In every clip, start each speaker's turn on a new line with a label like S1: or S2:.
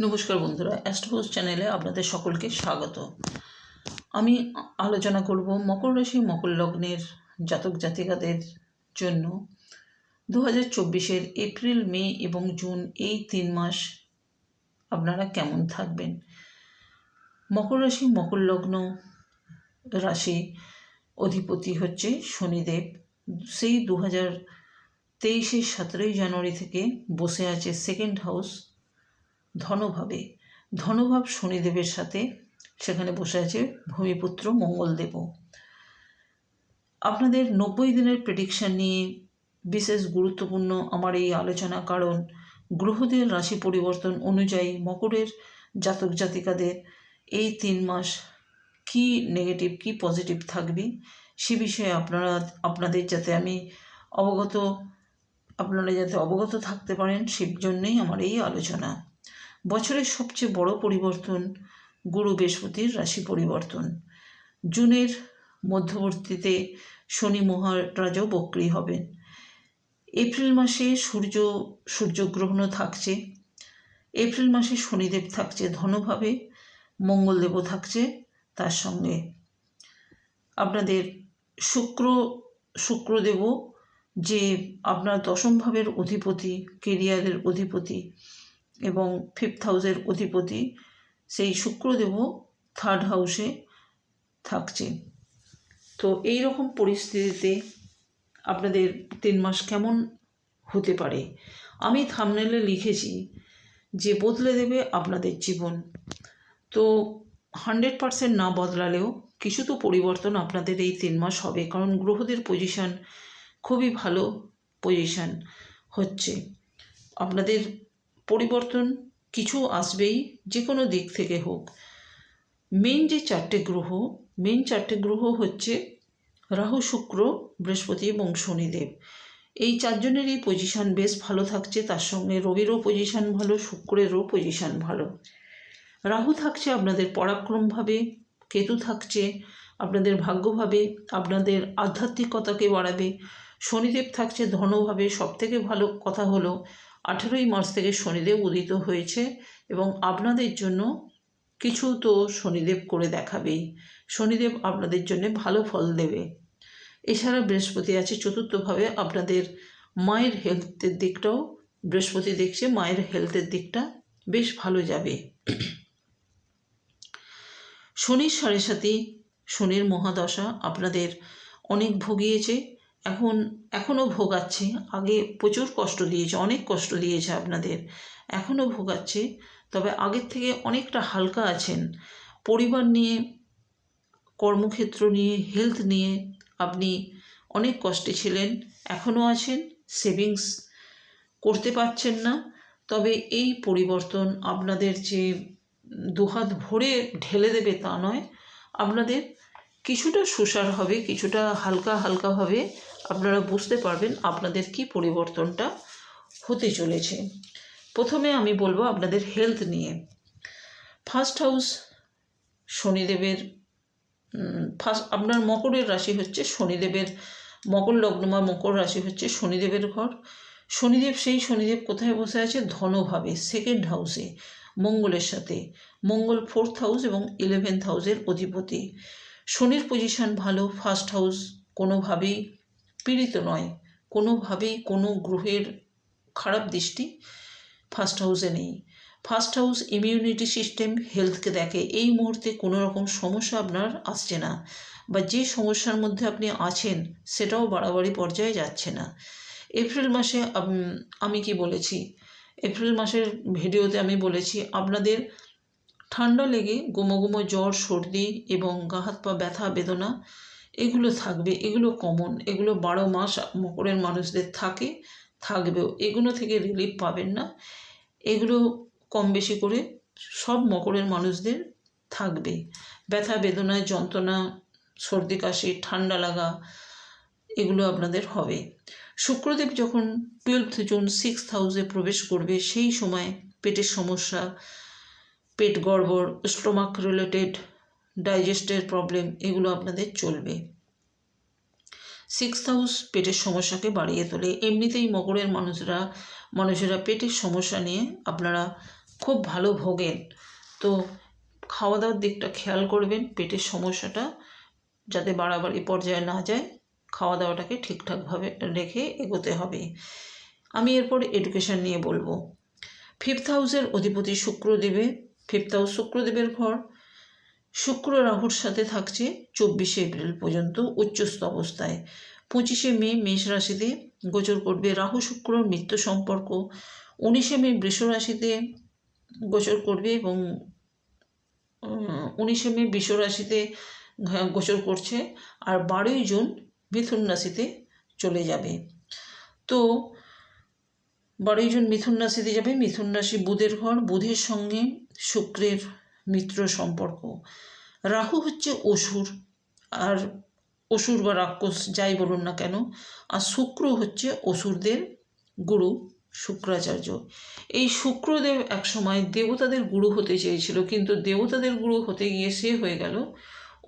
S1: নমস্কার বন্ধুরা অ্যাস্ট্রোপোজ চ্যানেলে আপনাদের সকলকে স্বাগত। আমি আলোচনা করব মকর রাশি, মকর লগ্নের জাতক জাতিকাদের জন্য। দু হাজার চব্বিশের এপ্রিল, মে এবং জুন এই তিন মাস আপনারা কেমন থাকবেন? মকর রাশি, মকর লগ্ন রাশি অধিপতি হচ্ছে শনিদেব। সেই দু হাজার তেইশের সতেরোই জানুয়ারি থেকে বসে আছে সেকেন্ড হাউস ধনভাবে। ধনভাব শনিদেবের সাথে সেখানে বসে আছে ভূমিপুত্র মঙ্গলদেবও। আপনাদের নব্বই দিনের প্রেডিকশান নিয়ে বিশেষ গুরুত্বপূর্ণ আমার এই আলোচনা কারণ গ্রহদের রাশি পরিবর্তন অনুযায়ী মকরের জাতক জাতিকাদের এই তিন মাস কি নেগেটিভ কি পজিটিভ থাকবে সে বিষয়ে আপনারা, আপনাদের যাতে আমি অবগত, আপনারা যাতে অবগত থাকতে পারেন সে জন্যেই আমার এই আলোচনা। বছরের সবচেয়ে বড় পরিবর্তন গুরু বৃহস্পতির রাশি পরিবর্তন। জুনের মধ্যবর্তীতে শনি মহারাজও বক্রী হবেন। এপ্রিল মাসে সূর্য সূর্যগ্রহণও থাকছে। এপ্রিল মাসে শনিদেব থাকছে ধনভাবে, মঙ্গলদেবও থাকছে তার সঙ্গে। আপনাদের শুক্র, শুক্রদেবও যে আপনার দশম ভাবের অধিপতি, কেরিয়ারের অধিপতি এবং ফিফথ হাউসের অধিপতি, সেই শুক্রদেবও থার্ড হাউসে থাকছে। তো এই রকম পরিস্থিতিতে আপনাদের তিন মাস কেমন হতে পারে? আমি থামনেলে লিখেছি যে বদলে দেবে আপনাদের জীবন। তো হান্ড্রেড পারসেন্ট না বদলালেও কিছু তো পরিবর্তন আপনাদের এই তিন মাস হবে, কারণ গ্রহদের পজিশান খুবই ভালো পজিশান হচ্ছে। আপনাদের পরিবর্তন কিছু আসবেই যে কোনো দিক থেকে হোক। মেন যে চারটে গ্রহ, মেন চারটে গ্রহ হচ্ছে রাহু, শুক্র, বৃহস্পতি এবং শনিদেব। এই চারজনেরই পজিশান বেশ ভালো থাকছে। তার সঙ্গে রবিরও পজিশান ভালো, শুক্রেরও পজিশান ভালো। রাহু থাকছে আপনাদের পরাক্রমভাবে, কেতু থাকছে আপনাদের ভাগ্যভাবে, আপনাদের আধ্যাত্মিকতাকে বাড়াবে। শনিদেব থাকছে ধনভাবে। সবথেকে ভালো কথা হলো আঠেরোই মার্চ থেকে শনিদেব উদিত হয়েছে এবং আপনাদের জন্য কিছু তো শনিদেব করে দেখাবেই। শনিদেব আপনাদের জন্য ভালো ফল দেবে। এছাড়া বৃহস্পতি আছে, চতুর্থভাবে আপনাদের মায়ের হেলথের দিকটাও, বৃহস্পতি দেখছে মায়ের হেলথের দিকটা বেশ ভালো যাবে। শনির সাড়ে সাথে শনির মহাদশা আপনাদের অনেক ভুগিয়েছে। এখন, এখনও ভোগাচ্ছে। আগে প্রচুর কষ্ট দিয়েছে, অনেক কষ্ট দিয়েছে আপনাদের। এখনও ভোগাচ্ছে। তবে আগের থেকে অনেকটা হালকা আছেন। পরিবার নিয়ে, কর্মক্ষেত্র নিয়ে হেলথ নিয়ে আপনি অনেক কষ্টে ছিলেন, এখনও আছেন সেভিংস করতে পারছেন না। তবে এই পরিবর্তন আপনাদের যে দুহাত ভরে ঢেলে দেবে তা নয়, আপনাদের কিছুটা সুসার হবে, কিছুটা হালকা হালকাভাবে আপনারা বুঝতে পারবেন আপনাদের কি পরিবর্তনটা হতে চলেছে। প্রথমে আমি বলব আপনাদের হেলথ নিয়ে। ফার্স্ট হাউস শনিদেবের ফার্স্ট আপনার মকরের রাশি হচ্ছে শনিদেবের, মকর লগ্ন বা মকর রাশি হচ্ছে শনিদেবের ঘর। শনিদেব সেই শনিদেব কোথায় বসে আছে? ধনভাবে সেকেন্ড হাউসে মঙ্গলের সাথে। মঙ্গল ফোর্থ হাউস এবং ইলেভেন্থ হাউসের অধিপতি। শনির পজিশান ভালো ফার্স্ট হাউস কোনোভাবেই পীড়িত নয়। কোনোভাবেই কোনো গ্রহের খারাপ দৃষ্টি ফার্স্ট হাউসে নেই। ফার্স্ট হাউস ইমিউনিটি সিস্টেম হেলথকে দেখে। এই মুহূর্তে কোনো রকম সমস্যা আপনার আসছে না বা যে সমস্যার মধ্যে আপনি আছেন সেটাও বাড়াবাড়ি পর্যায়ে যাচ্ছে না। এপ্রিল মাসে, আমি কি বলেছি? এপ্রিল মাসের ভিডিওতে আমি বলেছি, আপনাদের ঠান্ডা লেগে গুমো গুমো জ্বর, সর্দি এবং গা হাত পা ব্যথা, বেদনা এগুলো থাকবে, এগুলো কমন এগুলো বারো মাস মকরের মানুষদের থাকে, থাকবেও। এগুলো থেকে রিলিফ পাবেন না। এগুলো কম বেশি করে সব মকরের মানুষদের থাকবে। ব্যথা বেদনায় যন্ত্রণা, সর্দি, কাশি, ঠান্ডা লাগা, এগুলো আপনাদের হবে। শুক্রদেব যখন টুয়েলভ জুন সিক্স হাউসে প্রবেশ করবে, সেই সময় পেটের সমস্যা, পেট গড়বড় স্টোমাক রিলেটেড ডাইজেস্টের প্রবলেম, এগুলো আপনাদের চলবে। সিক্স হাউস পেটের সমস্যাকে বাড়িয়ে তোলে। এমনিতেই মকরের মানুষরা, মানুষেরা পেটের সমস্যা নিয়ে আপনারা খুব ভালো ভোগেন। তো খাওয়া দাওয়ার দিকটা খেয়াল করবেন, পেটের সমস্যাটা যাতে বাড়াবাড়ি পর্যায়ে না যায় খাওয়া দাওয়াটাকে ঠিকঠাকভাবে রেখে এগোতে হবে। আমি এরপর এডুকেশন নিয়ে বলব। ফিফথ হাউসের অধিপতি শুক্রদেবে। ফিফথ হাউস শুক্রদেবের ঘর। শুক্র রাহুর সাথে থাকছে চব্বিশে এপ্রিল পর্যন্ত উচ্চস্থ অবস্থায়। পঁচিশে মে মেষ রাশিতে গোচর করবে রাহু, শুক্র, মিত্র সম্পর্ক। উনিশে মে বৃষ রাশিতে গোচর করবে এবং উনিশে মে বৃষ রাশিতে গোচর করছে আর বারোই জুন মিথুন রাশিতে চলে যাবে। তো বারোই জুন মিথুন রাশিতে যাবে। মিথুন রাশি বুধের ঘর, বুধের সঙ্গে শুক্রের মিত্র সম্পর্ক। রাহু হচ্ছে অসুর, আর অসুর বা রাক্ষস যাই বলুন না কেন, আর শুক্র হচ্ছে অসুরদের গুরু, শুক্রাচার্য। এই শুক্রদেব একসময় দেবতাদের গুরু হতে চেয়েছিল, কিন্তু দেবতাদের গুরু হতে গিয়ে সে হয়ে গেল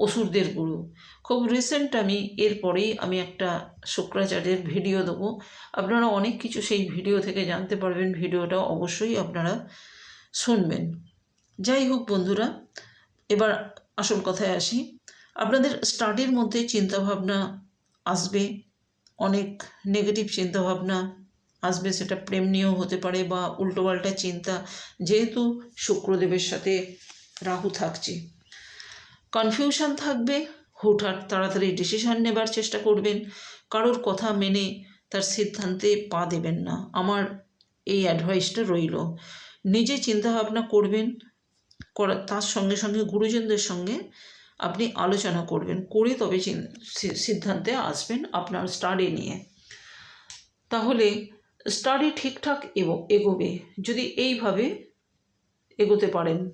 S1: অসুরদের গুরু। খুব রিসেন্ট আমি এরপরেই আমি একটা শুক্রাচার্যের ভিডিও দেবো। আপনারা অনেক কিছু সেই ভিডিও থেকে জানতে পারবেন, ভিডিওটা অবশ্যই আপনারা শুনবেন। যাই হোক বন্ধুরা, এবার আসল কথায় আসি। আপনাদের স্টাডির মধ্যে চিন্তাভাবনা আসবে, অনেক নেগেটিভ চিন্তাভাবনা আসবে, সেটা প্রেম নিয়েও হতে পারে বা উল্টোপাল্টা চিন্তা, যেহেতু শুক্রদেবের সাথে রাহু থাকছে। কনফিউশন থাকবে, হুটহাট তাড়াতাড়ি ডিসিশান নেবার চেষ্টা করবেন, কারোর কথা মেনে তার সিদ্ধান্তে পা দেবেন না। আমার এই অ্যাডভাইসটা রইল। নিজে চিন্তাভাবনা করবেন তার সঙ্গে সঙ্গে গুরুজনদের সঙ্গে আপনি আলোচনা করবেন, করে তবে সিদ্ধান্তে আসবেন আপনার স্টাডি নিয়ে। তাহলে স্টাডি ঠিকঠাক এগো- এগোবে, যদি এইভাবে এগোতে পারেন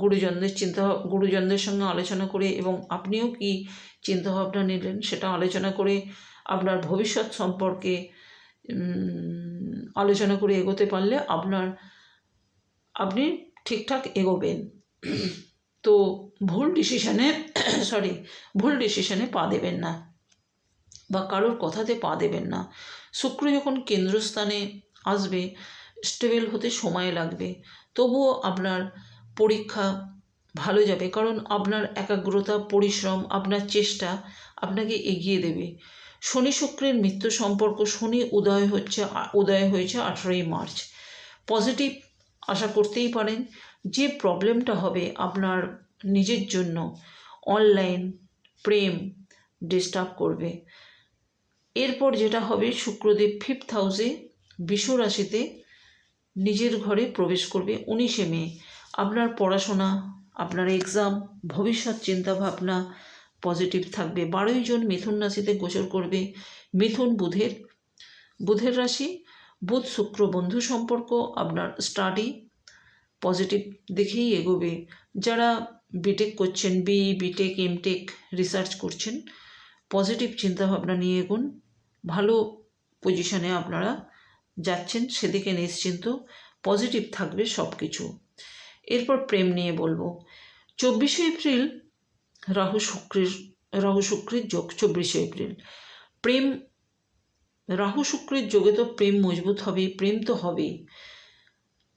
S1: গুরুজনদের চিন্তা, গুরুজনদের সঙ্গে আলোচনা করে এবং আপনিও কি চিন্তাভাবনা নিলেন সেটা আলোচনা করে আপনার ভবিষ্যৎ সম্পর্কে আলোচনা করে এগোতে পারলে আপনার, আপনি ঠিকঠাক এগোবেন। তো ভুল ডিসিশনে সরি ভুল ডিসিশনে পা দেবেন না। বা কারোর কথাতে পা দেবেন না। শুক্র যখন কেন্দ্রস্থানে আসবে স্টেবল হতে সময় লাগবে। তবুও আপনার পরীক্ষা ভালো যাবে। কারণ আপনার একাগ্রতা, পরিশ্রম, আপনার চেষ্টা আপনাকে এগিয়ে দেবে। শনি শুক্রের মৃত্যু সম্পর্ক, শনি উদয় হচ্ছে, উদয় হয়েছে আঠেরোই মার্চ। পজিটিভ আশা করতেই পারেন যে প্রবলেমটা হবে আপনার নিজের জন্য। অনলাইন প্রেম ডিস্টার্ব করবে। এরপর যেটা হবে, শুক্রদেব ফিফথ হাউসে বিষ রাশিতে নিজের ঘরে প্রবেশ করবে উনিশে মে। আপনার পড়াশোনা, আপনার এক্সাম ভবিষ্যৎ চিন্তাভাবনা পজিটিভ থাকবে। বারোই জন মিথুন রাশিতে গোচর করবে। মিথুন বুধের বুধের রাশি বুধ শুক্র বন্ধু সম্পর্ক, আপনার স্টাডি পজিটিভ দেখেই এগোবে। যারা বিটেক করছেন বি বিটেক এমটেক রিসার্চ করছেন পজিটিভ চিন্তাভাবনা নিয়ে এগুন। ভালো পজিশনে আপনারা যাচ্ছেন, সেদিকে নিশ্চিন্ত পজিটিভ থাকবে সব কিছু এরপর প্রেম নিয়ে বলব। চব্বিশে এপ্রিল রাহু শুক্রের রাহু শুক্রের যোগ, চব্বিশে এপ্রিল। প্রেম রাহু শুক্রের যোগে তো প্রেম মজবুত হবে প্রেম তো হবেই।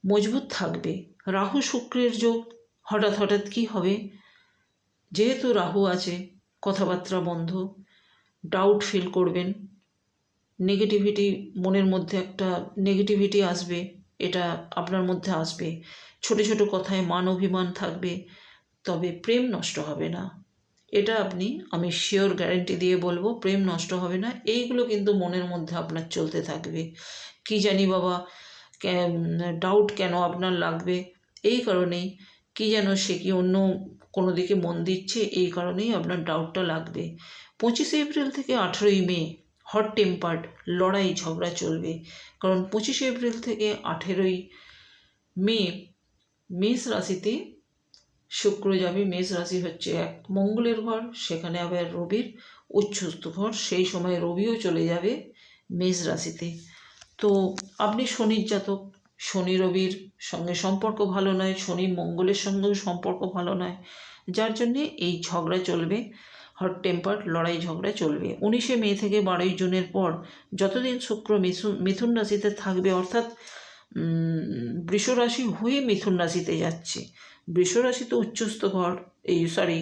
S1: মজবুত থাকবে। রাহু শুক্রের যোগ হঠাৎ হঠাৎ কি হবে? যেহেতু রাহু আছে, কথাবার্তা বন্ধ ডাউট ফিল করবেন। নেগেটিভিটি মনের মধ্যে একটা নেগেটিভিটি আসবে, এটা আপনার মধ্যে আসবে। ছোট ছোট কথায় মান অভিমান থাকবে, তবে প্রেম নষ্ট হবে না। এটা আপনি, আমি শিওর গ্যারেন্টি দিয়ে বলব, প্রেম নষ্ট হবে না। এইগুলো কিন্তু মনের মধ্যে আপনার চলতে থাকবে। কি জানি বাবা ডাউট কেন আপনার লাগবে? এই কারণেই কি যেন সে কি অন্য কোনো দিকে মন দিচ্ছে, এই কারণেই আপনার ডাউটটা লাগবে। পঁচিশে এপ্রিল থেকে আঠেরোই মে হট টেম্পার্ড লড়াই ঝগড়া চলবে। কারণ পঁচিশে এপ্রিল থেকে আঠেরোই মে, মেষ রাশিতে শুক্র যাবে, মেষ রাশি হচ্ছে এক মঙ্গলের ঘর, সেখানে আবার রবির উচ্ছস্ত ঘর, সেই সময় রবিও চলে যাবে মেষ রাশিতে। তো আপনি শনির জাতক, শনি রবির সঙ্গে সম্পর্ক ভালো নয়, শনি মঙ্গলের সঙ্গেও সম্পর্ক ভালো নয়, যার জন্যে এই ঝগড়া চলবে হট টেম্পার লড়াই ঝগড়া চলবে। উনিশে মে থেকে বারোই জুনের পর যতদিন শুক্র মিথুন মিথুন রাশিতে থাকবে, অর্থাৎ বৃষ রাশি হয়ে মিথুন রাশিতে যাচ্ছে বৃষ রাশি তো উচ্চস্থ ঘর, এই সরি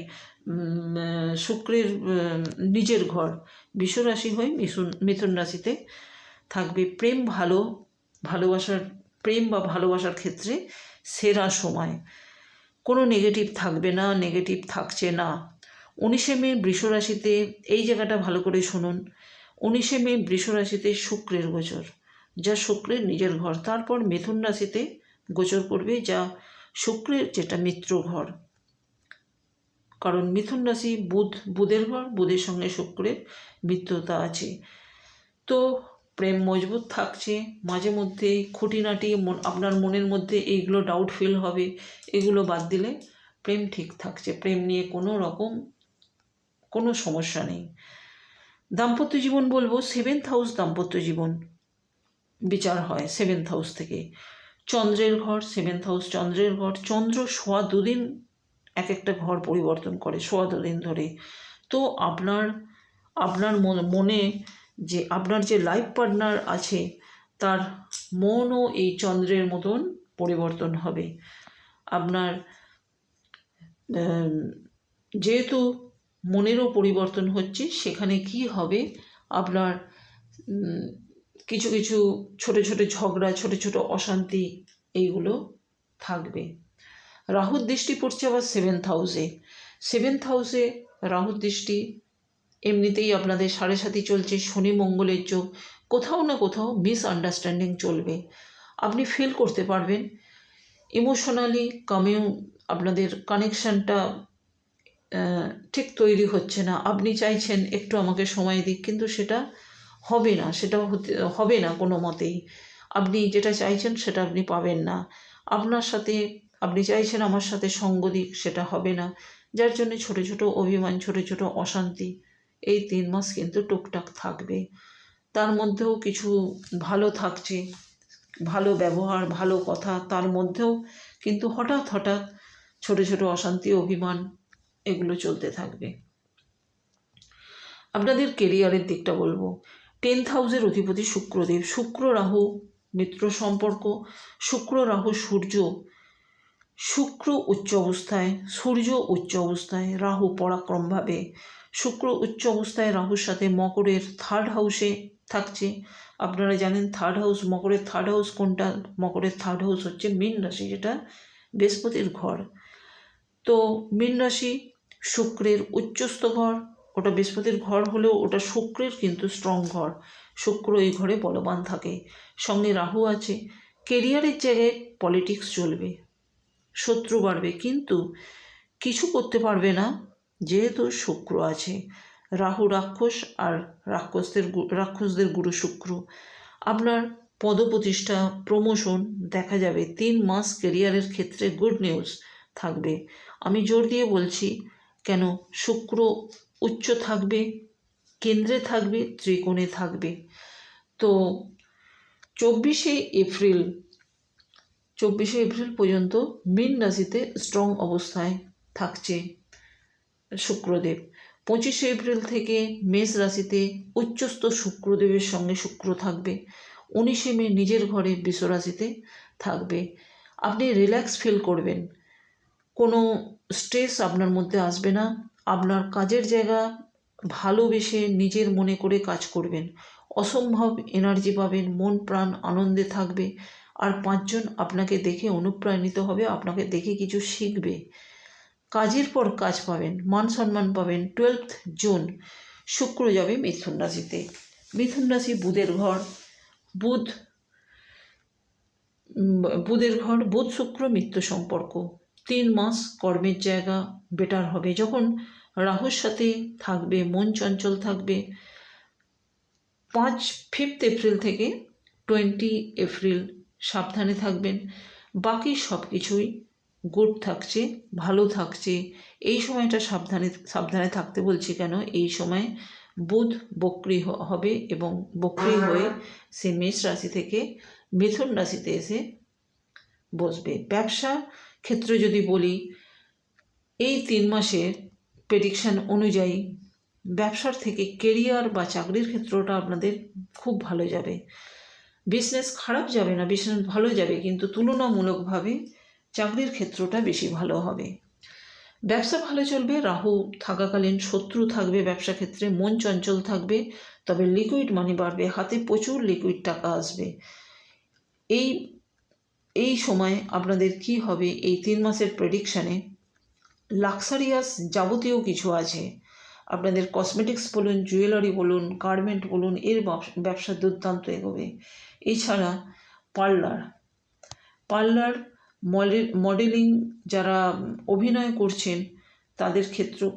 S1: শুক্রের নিজের ঘর। বৃষ রাশি হয়ে মিথুন মিথুন রাশিতে থাকবে। প্রেম ভালো, ভালোবাসার, প্রেম বা ভালোবাসার ক্ষেত্রে সেরা সময়। কোনো নেগেটিভ থাকবে না নেগেটিভ থাকছে না। উনিশে মে বৃষ রাশিতে এই জায়গাটা ভালো করে শুনুন। উনিশে মে বৃষ রাশিতে শুক্রের গোচর। যা শুক্রের নিজের ঘর, তারপর মিথুন রাশিতে গোচর করবে, যা শুক্রের যেটা মিত্র ঘর। কারণ মিথুন রাশি বুধ, বুধের ঘর, বুধের সঙ্গে শুক্রের মিত্রতা আছে। তো প্রেম মজবুত থাকছে, মাঝে মধ্যে খুঁটিনাটি আপনার মনের মধ্যে এইগুলো ডাউট ফিল হবে, এগুলো বাদ দিলে প্রেম ঠিক থাকছে। প্রেম নিয়ে কোনো রকম, কোনো সমস্যা নেই। দাম্পত্য জীবন বলব সেভেন্থ হাউস দাম্পত্য জীবন। বিচার হয় সেভেন্থ হাউস থেকে। চন্দ্রের ঘর সেভেন্থ হাউস চন্দ্রের ঘর। চন্দ্র সোয়া দুদিন এক একটা ঘর পরিবর্তন করে, সোয়া দুদিন ধরে। তো আপনার আপনার মনে যে আপনার যে লাইফ পার্টনার আছে, তার মনও এই চন্দ্রের মতন পরিবর্তন হবে। আপনার যেহেতু মনেরও পরিবর্তন হচ্ছে, সেখানে কি হবে? আপনার কিছু কিছু ছোট ছোট ঝগড়া, ছোট ছোট অশান্তি এইগুলো থাকবে। রাহুর দৃষ্টি পড়ছে আবার সেভেন্থ হাউসে সেভেন্থ হাউসে রাহুর দৃষ্টি এমনিতেই আপনাদের সাড়ে সাথী চলছে, শনি মঙ্গলের যোগ। কোথাও না কোথাও মিসআন্ডারস্ট্যান্ডিং চলবে। আপনি ফিল করতে পারবেন। ইমোশনালি কামিউ আপনাদের কানেকশানটা ঠিক তৈরি হচ্ছে না। আপনি চাইছেন একটু আমাকে সময় দিক, কিন্তু সেটা হবে না সেটা হতে, হবে না কোনো মতেই। আপনি যেটা চাইছেন সেটা আপনি পাবেন না। আপনার সাথে, আপনি চাইছেন আমার সাথে সঙ্গ দিক, সেটা হবে না। যার জন্য ছোট ছোট অভিমান, ছোট ছোট অশান্তি, এই তিন মাস কিন্তু টুকটাক থাকবে। তার মধ্যেও কিছু ভালো থাকছে, ভালো ব্যবহার, ভালো কথা, তার মধ্যেও কিন্তু হঠাৎ হঠাৎ ছোট ছোট অশান্তি, অভিমান এগুলো চলতে থাকবে। আপনাদের কেরিয়ারের দিকটা বলব। টেন্থ হাউসের অধিপতি শুক্রদেব। শুক্র রাহু মিত্র সম্পর্ক, শুক্র রাহু সূর্য। শুক্র উচ্চ অবস্থায়, সূর্য উচ্চ অবস্থায়, রাহু পরাক্রমভাবে শুক্র উচ্চ অবস্থায় রাহুর সাথে মকরের থার্ড হাউসে থাকছে। আপনারা জানেন থার্ড হাউস মকরের থার্ড হাউস কোনটা? মকরের থার্ড হাউস হচ্ছে মীন রাশি, যেটা বৃহস্পতির ঘর। তো মীন রাশি শুক্রের উচ্চস্থ ঘর ওটা বৃহস্পতির ঘর হলেও ওটা শুক্রের কিন্তু স্ট্রং ঘর। শুক্র এই ঘরে বলবান থাকে। সঙ্গে রাহু আছে। কেরিয়ারের জায়গায় পলিটিক্স চলবে। শত্রু বাড়বে। কিন্তু কিছু করতে পারবে না, যেহেতু শুক্র আছে। রাহু রাক্ষস আর রাক্ষসদের রাক্ষসদের গুরু শুক্র। আপনার পদপ্রতিষ্ঠা প্রমোশন দেখা যাবে। তিন মাস কেরিয়ারের ক্ষেত্রে গুড নিউজ থাকবে। আমি জোর দিয়ে বলছি, কেন শুক্র উচ্চ থাকবে, কেন্দ্রে থাকবে, ত্রিকোণে থাকবে। তো চব্বিশে এপ্রিল চব্বিশে এপ্রিল পর্যন্ত মীন রাশিতে স্ট্রং অবস্থায় থাকছে শুক্রদেব। পঁচিশে এপ্রিল থেকে মেষ রাশিতে উচ্চস্থ শুক্রদেবের সঙ্গে শুক্র থাকবে। উনিশে মে নিজের ঘরে রাশিতে থাকবে। আপনি রিল্যাক্স ফিল করবেন। কোনো স্ট্রেস আপনার মধ্যে আসবে না। আপনার কাজের জায়গা ভালোবেসে নিজের মনে করে কাজ করবেন। অসম্ভব এনার্জি পাবেন, মন, প্রাণ আনন্দে থাকবে। আর পাঁচজন আপনাকে দেখে অনুপ্রাণিত হবে, আপনাকে দেখে কিছু শিখবে। কাজের পর কাজ পাবেন, মান সম্মান পাবেন টুয়েলথ জুন শুক্র যাবে মিথুন রাশিতে। মিথুন রাশি বুধের ঘর, বুধ বুধের ঘর, বুধ, শুক্র, মিত্র সম্পর্ক। তিন মাস কর্মের জায়গা বেটার হবে। যখন রাহুর সাথে থাকবে, মন চঞ্চল থাকবে, পাঁচ ফিফথ এপ্রিল থেকে টোয়েন্টি এপ্রিল সাবধানে থাকবেন। বাকি সব কিছুই গুড থাকছে, ভালো থাকছে। এই সময়টা সাবধানে সাবধানে থাকতে বলছি কেন? এই সময় বুধ বক্রি হবে এবং বক্রি হয়ে সে মেষ রাশি থেকে মিথুন রাশিতে এসে বসবে। ব্যবসা ক্ষেত্রে যদি বলি, এই তিন মাসের প্রেডিকশান অনুযায়ী ব্যবসার থেকে কেরিয়ার বা চাকরির ক্ষেত্রটা আপনাদের খুব ভালো যাবে। বিজনেস খারাপ যাবে না বিজনেস ভালো যাবে, কিন্তু তুলনামূলকভাবে চাকরির ক্ষেত্রটা বেশি ভালো হবে। ব্যবসা ভালো চলবে, রাহু থাকাকালীন শত্রু থাকবে ব্যবসা ক্ষেত্রে, মন চঞ্চল থাকবে, তবে লিকুইড মানি বাড়বে, হাতে প্রচুর লিকুইড টাকা আসবে। এই এই সময় আপনাদের কি হবে? এই তিন মাসের প্রেডিকশানে লাক্সারিয়াস যাবতীয় কিছু আছে। আপনাদের কসমেটিক্স বলুন জুয়েলারি বলুন গার্মেন্ট বলুন, এর ব্যবস- দুর্দান্ত এগোবে। এছাড়া পার্লার পার্লার মডেলিং যারা অভিনয় করছেন, তাদের ক্ষেত্র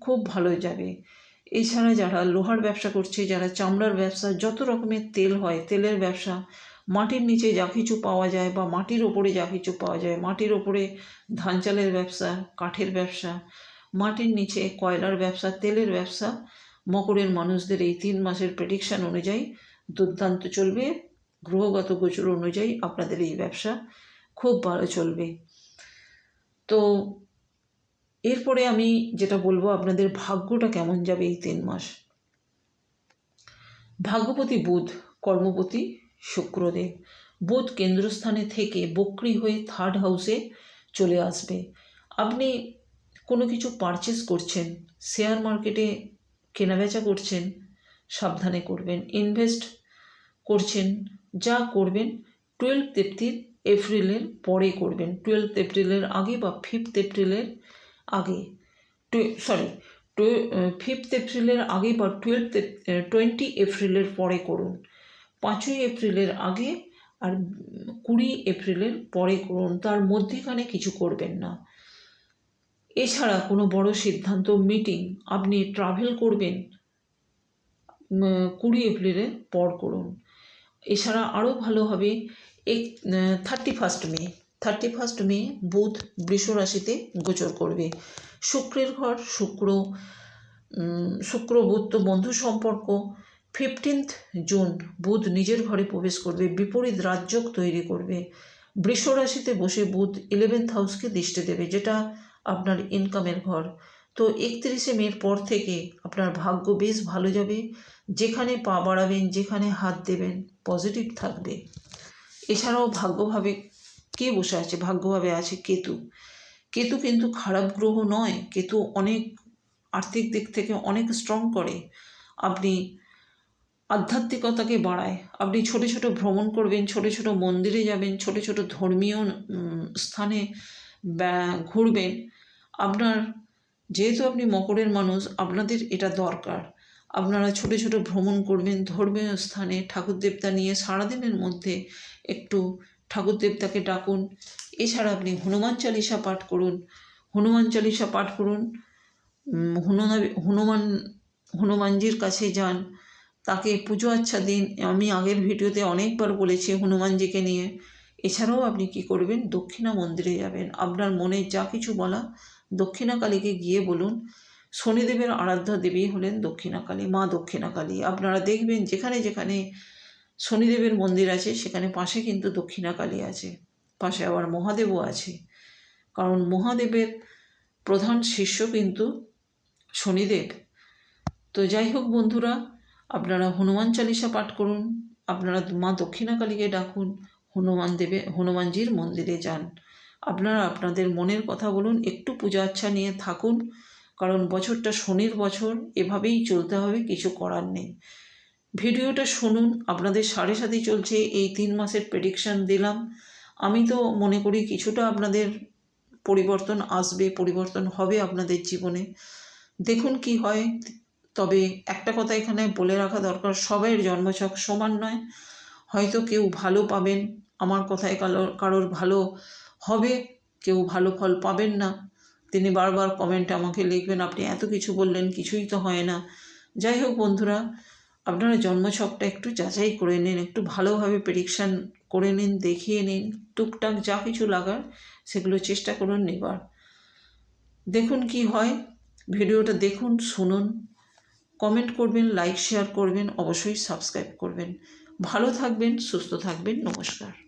S1: খুব ভালো যাবে। এছাড়া যারা লোহার ব্যবসা করছে, যারা চামড়ার ব্যবসা, যত রকমের তেল হয়, তেলের ব্যবসা মাটির নিচে যা কিছু পাওয়া যায় বা মাটির ওপরে যা কিছু পাওয়া যায়, মাটির ওপরে ধান চালের ব্যবসা, কাঠের ব্যবসা, মাটির নিচে কয়লার ব্যবসা, তেলের ব্যবসা, মকরের মানুষদের এই তিন মাসের প্রেডিকশন অনুযায়ী দুর্দান্ত চলবে। গ্রহগত গোচর অনুযায়ী আপনাদের এই ব্যবসা খুব ভালো চলবে। তো এরপরে আমি যেটা বলব, আপনাদের ভাগ্যটা কেমন যাবে এই তিন মাস? ভাগ্যপতি বুধ, কর্মপতি শুক্রদেব বুধ কেন্দ্রস্থানে থেকে বক্রি হয়ে থার্ড হাউসে চলে আসবে। আপনি কোনো কিছু পারচেস করছেন শেয়ার মার্কেটে কেনাবেচা করছেন, সাবধানে করবেন। ইনভেস্ট করছেন, যা করবেন টুয়েলভ তেপ্তির এপ্রিলের পরে করবেন। টুয়েলভ এপ্রিলের আগে বা ফিফথ এপ্রিলের আগে। সরি ফিফথ এপ্রিলের আগে বা টুয়েলভ টোয়েন্টি এপ্রিলের পরে করুন। পাঁচই এপ্রিলের আগে আর কুড়ি এপ্রিলের পরে করুন, তার মধ্যেখানে কিছু করবেন না। এছাড়া কোনো বড় সিদ্ধান্ত, মিটিং আপনি ট্রাভেল করবেন কুড়ি এপ্রিলের পর করুন। এছাড়া আরও ভালো হবে, এক thirty first May thirty first May বুধ বৃষ রাশিতে গোচর করবে। শুক্রের ঘর, শুক্র শুক্র, বুধ তো বন্ধু সম্পর্ক ফিফটিন্থ জুন বুধ নিজের ঘরে প্রবেশ করবে, বিপরীত রাজযোগ তৈরি করবে। বৃষ রাশিতে বসে বুধ ইলেভেন্থ হাউসকে দৃষ্টি দেবে, যেটা আপনার ইনকামের ঘর। তো একত্রিশে মের পর থেকে আপনার ভাগ্য বেশ ভালো যাবে। যেখানে পা বাড়াবেন, যেখানে হাত দেবেন পজিটিভ থাকবে। এছাড়াও ভাগ্যভাবে কে বসে আছে? ভাগ্যভাবে আছে কেতু। কেতু কিন্তু খারাপ গ্রহ নয়, কেতু অনেক আর্থিক দিক থেকে অনেক স্ট্রং করে। আপনি আধ্যাত্মিকতাকে বাড়ায়। আপনি ছোট ছোট ভ্রমণ করবেন, ছোট ছোট মন্দিরে যাবেন, ছোট ছোট ধর্মীয় স্থানে ঘুরবেন। আপনার, যেহেতু আপনি মকরের মানুষ, আপনাদের এটা দরকার। আপনারা ছোট ছোট ভ্রমণ করবেন, ধর্মীয় স্থানে ঠাকুর দেবতা নিয়ে সারাদিনের মধ্যে একটু ঠাকুর দেবতাকে ডাকুন। এছাড়া আপনি হনুমান চালিসা পাঠ করুন। হনুমান চালিসা পাঠ করুন। হনুমান, হনুমানজির কাছে যান। তাকে পুজো আচ্ছা দিন। আমি আগের ভিডিওতে অনেকবার বলেছি হনুমানজিকে নিয়ে। এছাড়াও আপনি কি করবেন? দক্ষিণা মন্দিরে যাবেন। আপনার মনে যা কিছু বলা দক্ষিণাকালীকে গিয়ে বলুন। শনিদেবের আরাধ্যা দেবী হলেন দক্ষিণাকালী, মা দক্ষিণাকালী। আপনারা দেখবেন যেখানে যেখানে শনিদেবের মন্দির আছে, সেখানে পাশে কিন্তু দক্ষিণাকালী আছে। পাশে আবার মহাদেবও আছে। কারণ মহাদেবের প্রধান শিষ্য কিন্তু শনিদেব। তো যাই হোক বন্ধুরা আপনারা হনুমান চালিসা পাঠ করুন, আপনারা মা দক্ষিণাকালীকে ডাকুন, হনুমান দেবে, হনুমানজির মন্দিরে যান। আপনারা আপনাদের মনের কথা বলুন, একটু পূজা আচ্ছা নিয়ে থাকুন, কারণ বছরটা শনির বছর, এভাবেই চলতে হবে, কিছু করার নেই। ভিডিওটা শুনুন, আপনাদের সাড়ে সাথে চলছে, এই তিন মাসের প্রেডিকশান দিলাম। আমি তো মনে করি কিছুটা আপনাদের পরিবর্তন আসবে, পরিবর্তন হবে আপনাদের জীবনে। দেখুন কি হয় তবে একটা কথা এখানে বলে রাখা দরকার, সবাইয়ের জন্মছক সমান নয়। হয়তো কেউ ভালো পাবেন, আমার কথায় কারোর কারোর ভালো হবে, কেউ ভালো ফল পাবেন না। তিনি বারবার কমেন্টে আমাকে লিখবেন, আপনি এত কিছু বললেন, কিছুই তো হয় না। যাই হোক বন্ধুরা, আপনারা জন্মছকটা একটু যাচাই করে নিন, একটু ভালোভাবে প্রেডিকশান করে নিন, দেখিয়ে নিন, টুকটাক যা কিছু লাগার সেগুলো চেষ্টা করুন নেবার। দেখুন কি হয়, ভিডিওটা দেখুন, শুনুন। কমেন্ট করবেন লাইক শেয়ার করবেন অবশ্যই সাবস্ক্রাইব করবেন। ভালো থাকবেন সুস্থ থাকবেন নমস্কার।